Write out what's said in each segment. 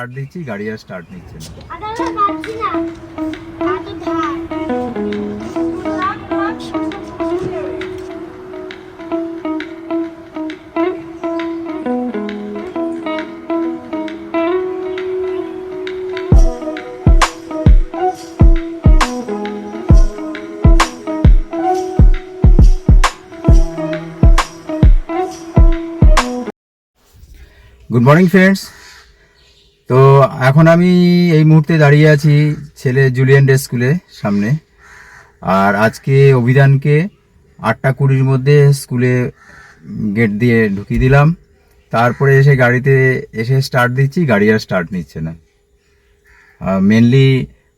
Start দিচ্ছি গাড়ি আর স্টার্ট নিচ্ছে গুড মর্নিং ফ্রেন্ডস এখন আমি এই মুহূর্তে দাঁড়িয়ে আছি ছেলে জুলিয়ান ডে স্কুলে সামনে। আর আজকে অভিধানকে আটটা কুড়ির মধ্যে স্কুলে গেট দিয়ে ঢুকিয়ে দিলাম। তারপরে এসে গাড়িতে এসে স্টার্ট দিচ্ছি, গাড়ি আর স্টার্ট নিচ্ছে না। মেনলি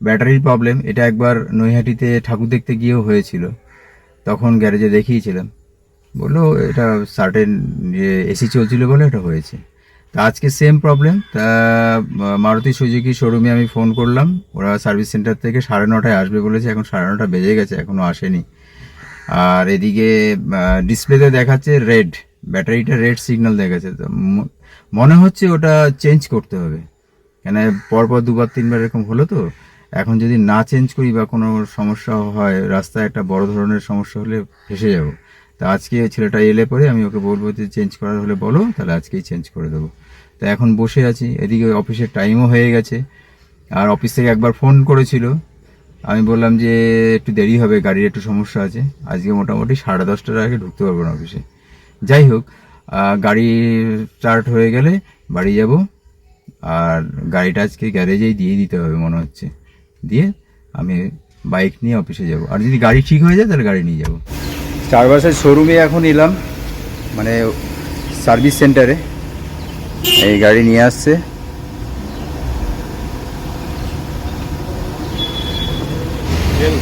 ব্যাটারির প্রবলেম এটা একবার নৈহাটিতে ঠাকুর দেখতে গিয়েও হয়েছিল। তখন গ্যারেজে দেখিয়েছিলাম। বলল, এটা সার্টেন এসি চলছিল বলে এটা হয়েছে। তা আজকে সেম প্রবলেম তা মারুতি সুজুকি শোরুমে আমি ফোন করলাম। ওরা সার্ভিস সেন্টার থেকে সাড়ে নটায় আসবে বলেছে, এখন সাড়ে নটা বেজে গেছে এখনও আসেনি। আর এদিকে ডিসপ্লেতে দেখাচ্ছে রেড ব্যাটারিটা রেড সিগন্যাল দেখাচ্ছে। তো মনে হচ্ছে ওটা চেঞ্জ করতে হবে। কেন, পরপর দুবার, তিনবার এরকম হলো তো। এখন যদি না চেঞ্জ করি বা কোনো সমস্যা হয়, রাস্তায় একটা বড় ধরনের সমস্যা হলে ফেসে যাব। তা আজকে ছেলেটা এলে পরে আমি ওকে বলব যে চেঞ্জ করার হলে বলো, তাহলে আজকেই চেঞ্জ করে দেবো। তা এখন বসে আছি, এদিকে অফিসের টাইমও হয়ে গেছে। আর অফিস থেকে একবার ফোন করেছিল। আমি বললাম যে একটু দেরি হবে, গাড়ির একটু সমস্যা আছে। আজকে মোটামুটি সাড়ে দশটার আগে ঢুকতে পারব না অফিসে যাই হোক গাড়ি স্টার্ট হয়ে গেলে বাড়ি যাব। আর গাড়িটা আজকে গ্যারেজেই দিয়ে দিতে হবে মনে হচ্ছে। দিয়ে আমি বাইক নিয়ে অফিসে যাব। আর যদি গাড়ি ঠিক হয়ে যায়, তাহলে গাড়ি নিয়ে যাব। চারবাসের শোরুমে এখন এলাম মানে সার্ভিস সেন্টারে এই গাড়ি নিয়ে আসছে।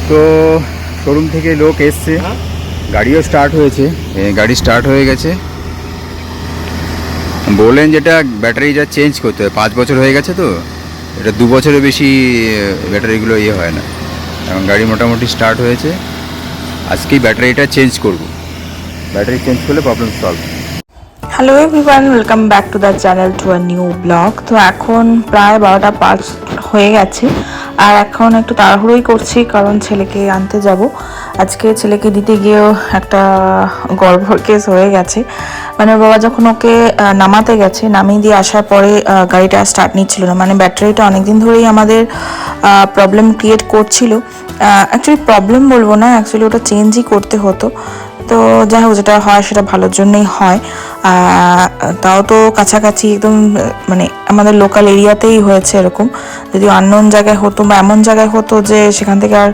তো শোরুম থেকে লোক এসছে। গাড়িও স্টার্ট হয়েছে। গাড়ি স্টার্ট হয়ে গেছে। বললেন যেটা ব্যাটারিটা চেঞ্জ করতে হয় পাঁচ বছর হয়ে গেছে তো। এটা দু বছরের বেশি ব্যাটারিগুলো ইয়ে হয় না। এখন গাড়ি মোটামুটি স্টার্ট হয়েছে। আজকেই ব্যাটারিটা চেঞ্জ করব। ব্যাটারি চেঞ্জ করলে problem solve hello everyone welcome back to the channel to a new blog তো এখন প্রায় বারোটা পাঁচ হয়ে গেছে। আর এখন একটু তাড়াহুড়োই করছি, কারণ ছেলেকে আনতে যাব। আজকে ছেলেকে দিতে গিয়েও একটা গড়বড় কেস হয়ে গেছে। মানে বাবা যখন ওকে নামাতে গেছে, নামিয়ে দিয়ে আসার পরে গাড়িটা স্টার্ট নিচ্ছিল না। মানে ব্যাটারিটা অনেকদিন ধরেই আমাদের প্রবলেম ক্রিয়েট করছিল। অ্যাকচুয়ালি প্রবলেম বলব না অ্যাকচুয়ালি ওটা চেঞ্জই করতে হতো। তো যাই হোক, যেটা হয় সেটা ভালোর জন্যই হয়। তাও তো কাছাকাছি একদম মানে আমাদের লোকাল এরিয়াতেই হয়েছে এরকম। যদি আননোন জায়গায় হতো বা এমন জায়গায় হতো যে সেখান থেকে আর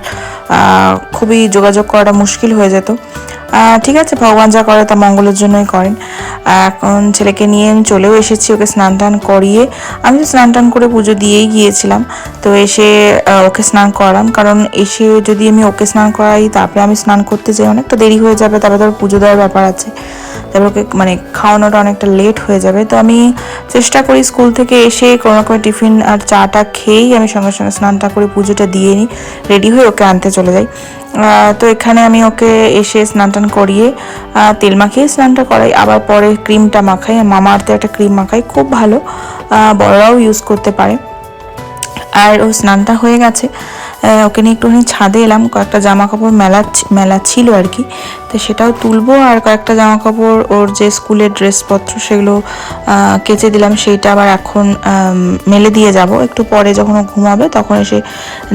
খুবই যোগাযোগ করাটা মুশকিল হয়ে যেত। ঠিক আছে, ভগবান যা করে তা মঙ্গলের জন্যই করেন। এখন ছেলেকে নিয়ে আমি চলেও এসেছি, ওকে স্নান টান করিয়ে। আমি তো স্নান টান করে পুজো দিয়েই গিয়েছিলাম। তো এসে ওকে স্নান করালাম। কারণ এসে যদি আমি ওকে স্নান করাই, তারপরে আমি স্নান করতে যাই অনেকটা দেরি হয়ে যাবে। তারপরে ধর পুজো দেওয়ার ব্যাপার আছে। তারপর ওকে মানে খাওয়ানোটা অনেকটা লেট হয়ে যাবে। তো আমি চেষ্টা করি স্কুল থেকে এসে কোনো রকম টিফিন আর চাটা খেয়েই আমি সঙ্গে সঙ্গে স্নানটা করে পুজোটা দিয়ে নিই রেডি হয়ে ওকে আনতে চলে যাই। তো এখানে আমি ওকে এসে স্নান টান করিয়ে তেল মাখিয়ে স্নানটা করাই। আবার পরে ক্রিমটা মাখাই। মামা আর্থে একটা ক্রিম মাখাই, খুব ভালো। বড়রাও ইউজ করতে পারে। আর ও স্নানটা হয়ে গেছে। ওকে নিয়ে একটুখানি ছাদে এলাম। কয়েকটা জামা কাপড় মেলা মেলা ছিল আর কি। তো সেটাও তুলবো আর কয়েকটা জামা কাপড় ওর যে স্কুলের ড্রেসপত্র সেগুলো কেচে দিলাম। সেইটা আবার এখন মেলে দিয়ে যাব। একটু পরে যখন ও ঘুমাবে তখন এসে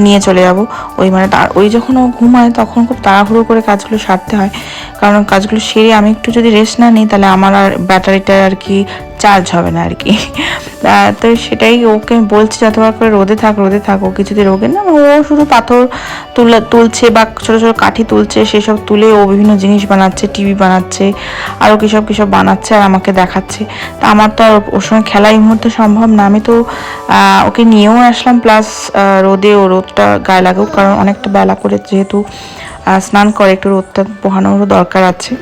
নিয়ে চলে যাব। ওই মানে ওই যখন ও ঘুমায় তখন খুব তাড়াহুড়ো করে কাজগুলো সারতে হয়। কারণ কাজগুলো সেরে আমি একটু যদি রেস্ট না নিই তাহলে আমার আর ব্যাটারিটা আর কি চার্জ হবে না আর কি। তো সেটাই ওকে বলছি যতবার করে রোদে থাক রোদে থাক, ও কিছুতে রোগে না, ও শুধু পাথর তুলে তুলছে বা ছোটো ছোটো কাঠি তুলছে, সেসব তুলে ও বিভিন্ন জিনিস বানাচ্ছে টিভি বানাচ্ছে, আরও কিসব কিসব বানাচ্ছে আর আমাকে দেখাচ্ছে। তা আমার তো আর ওর সঙ্গে খেলা এই মুহূর্তে সম্ভব না। আমি তো ওকে নিয়েও আসলাম প্লাস রোদে ও রোদটা গায়ে লাগুক, কারণ অনেকটা বেলা করে যেহেতু স্নান করে, একটু রোদটা পোহানোরও দরকার আছে।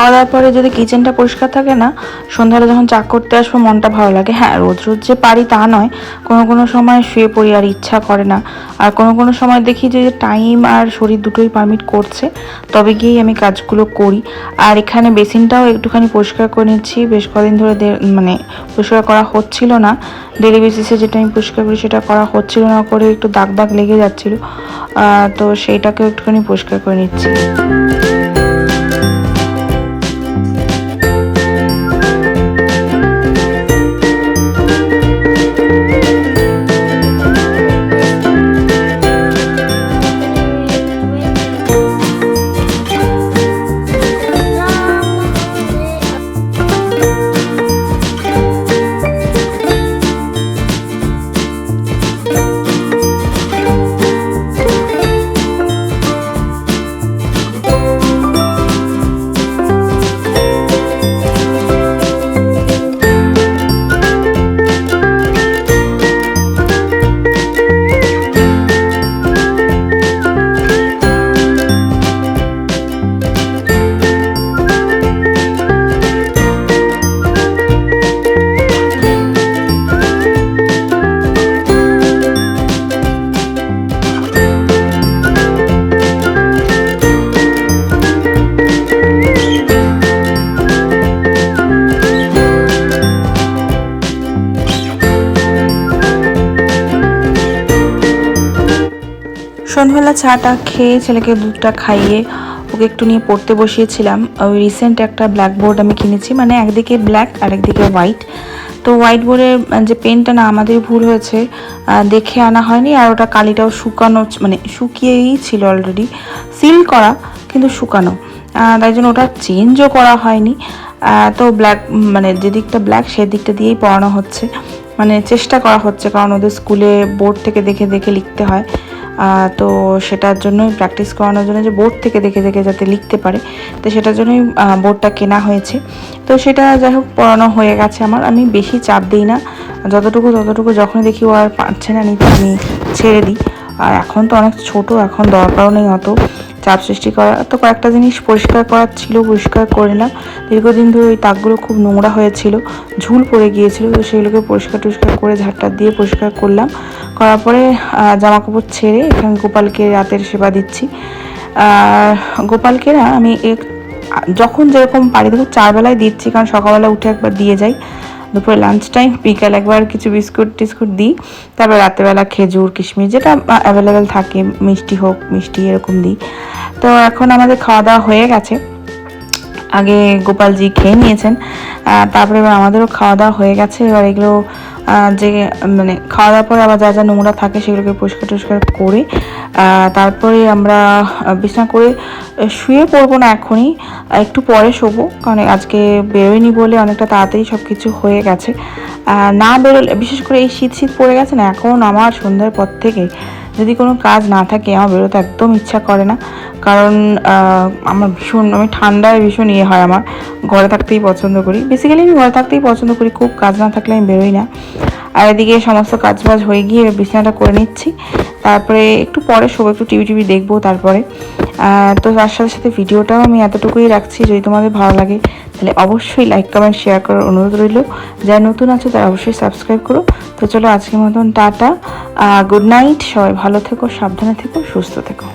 খাওয়া দাওয়ার পরে যদি কিচেনটা পরিষ্কার থাকে না সন্ধ্যাটা যখন চা করতে আসব, মনটা ভালো লাগে। হ্যাঁ রোজ রোজ যে পারি তা নয়। কোনো কোনো সময় শুয়ে পড়ি আর ইচ্ছা করে না। আর কোনো কোনো সময় দেখি যে টাইম আর শরীর দুটোই পারমিট করছে, তবে গিয়েই আমি কাজগুলো করি। আর এখানে বেসিনটাও একটুখানি পরিষ্কার করে নিচ্ছি। বেশ কদিন ধরে মানে পরিষ্কার করা হচ্ছিল না। ডেলি বেসিসে যেটা আমি পরিষ্কার করি, সেটা করা হচ্ছিল না, করে একটু দাগ দাগ লেগে যাচ্ছিল। তো সেইটাকে একটুখানি পরিষ্কার করে নিচ্ছি। সন্ধ্যাবেলা চাটা খেয়ে ছেলেকে দুধটা খাইয়ে ওকে একটু নিয়ে পড়তে বসিয়েছিলাম। ওই রিসেন্ট একটা ব্ল্যাকবোর্ড আমি কিনেছি মানে একদিকে ব্ল্যাক আর একদিকে হোয়াইট তো হোয়াইট বোর্ডের যে পেনটা না আমাদের ভুল হয়েছে দেখে আনা হয়নি আর ওটা কালিটাও শুকানো মানে শুকিয়েই ছিল অলরেডি সিল করা, কিন্তু শুকানো। তাই জন্য ওটা চেঞ্জও করা হয়নি। তো ব্ল্যাক মানে যে দিকটা ব্ল্যাক সেদিকটা দিয়েই পড়ানো হচ্ছে। মানে চেষ্টা করা হচ্ছে, কারণ ওদের স্কুলে বোর্ড থেকে দেখে দেখে লিখতে হয়। তো সেটার জন্যই প্র্যাকটিস করানোর জন্য যে বোর্ড থেকে দেখে দেখে যাতে লিখতে পারে, তো সেটার জন্যই বোর্ডটা কেনা হয়েছে। তো সেটা যাই হোক, পড়ানো হয়ে গেছে আমার। আমি বেশি চাপ দিই না। যতটুকু, ততটুকু যখনই দেখি ও আর পারছে না নিতে, আমি ছেড়ে দিই। আর এখন তো অনেক ছোট, এখন দরকারও নেই অত চাপ সৃষ্টি করা তো কয়েকটা জিনিস পরিষ্কার করার ছিল, পরিষ্কার করে নিলাম। দীর্ঘদিন ধরে ওই তাকগুলো খুব নোংরা হয়েছিল, ঝুল পড়ে গিয়েছিল, তো সেগুলোকে পরিষ্কার টরিষ্কার করে ঝাড়টা দিয়ে পরিষ্কার করলাম। করার পরে জামা কাপড় ছেড়ে এখানে গোপালকে রাতের সেবা দিচ্ছি। আর গোপালকে না আমি এক যখন যেরকম পারি দেখো চারবেলায় দিচ্ছি, কারণ সকালবেলা উঠে একবার দিয়ে যাই। দুপুরে লাঞ্চ টাইম বিকাল একবার কিছু বিস্কুট টিস্কুট দিই। তারপর রাত্রেবেলা খেজুর, কিশমিশ, যেটা অ্যাভেলেবেল থাকে, মিষ্টি হোক, মিষ্টি এরকম দিই। তো এখন আমাদের খাওয়া দাওয়া হয়ে গেছে। আগে গোপালজি খেয়ে নিয়েছেন। তারপরে এবার আমাদেরও খাওয়া দাওয়া হয়ে গেছে। এবার এগুলো যে মানে খাওয়া দাওয়ার পরে আবার যা যা নোংরা থাকে সেগুলোকে পরিষ্কার টরিষ্কার করে তারপরে আমরা বিছানা করে শুয়ে পড়ব না এখনই একটু পরে শোবো, কারণ আজকে বেরোয়নি বলে অনেকটা তাড়াতাড়ি সব কিছু হয়ে গেছে। না বেরোলে, বিশেষ করে এই শীত শীত পড়ে গেছে না, এখন আমার সন্ধ্যার পর থেকে যদি কোনো কাজ না থাকে, আমার বেরোতে একদম ইচ্ছা করে না। কারণ আমার ভীষণ, আমি ঠান্ডায় ভীষণ ইয়ে হয় আমার, ঘরে থাকতেই পছন্দ করি। বেসিক্যালি আমি ঘরে থাকতেই পছন্দ করি, খুব কাজ না থাকলে আমি বেরোই না। আর এদিকে সমস্ত কাজ বাজ হয়ে গিয়ে বিছানাটা করে নিচ্ছি। তারপরে একটু পরে শোবো, একটু টিভি টিভি দেখব তারপরে। তো তার সাথে সাথে ভিডিওটাও আমি এতটুকুই রাখছি, যদি তোমাদের ভালো লাগে, তাহলে অবশ্যই লাইক কমেন্ট শেয়ার করার অনুরোধ রইল। যারা নতুন আছে, তারা অবশ্যই সাবস্ক্রাইব করো। তো চলো আজকের মতন, টাটা। গুড নাইট সবাই ভালো থেকো, সাবধানে থেকো, সুস্থ থেকো।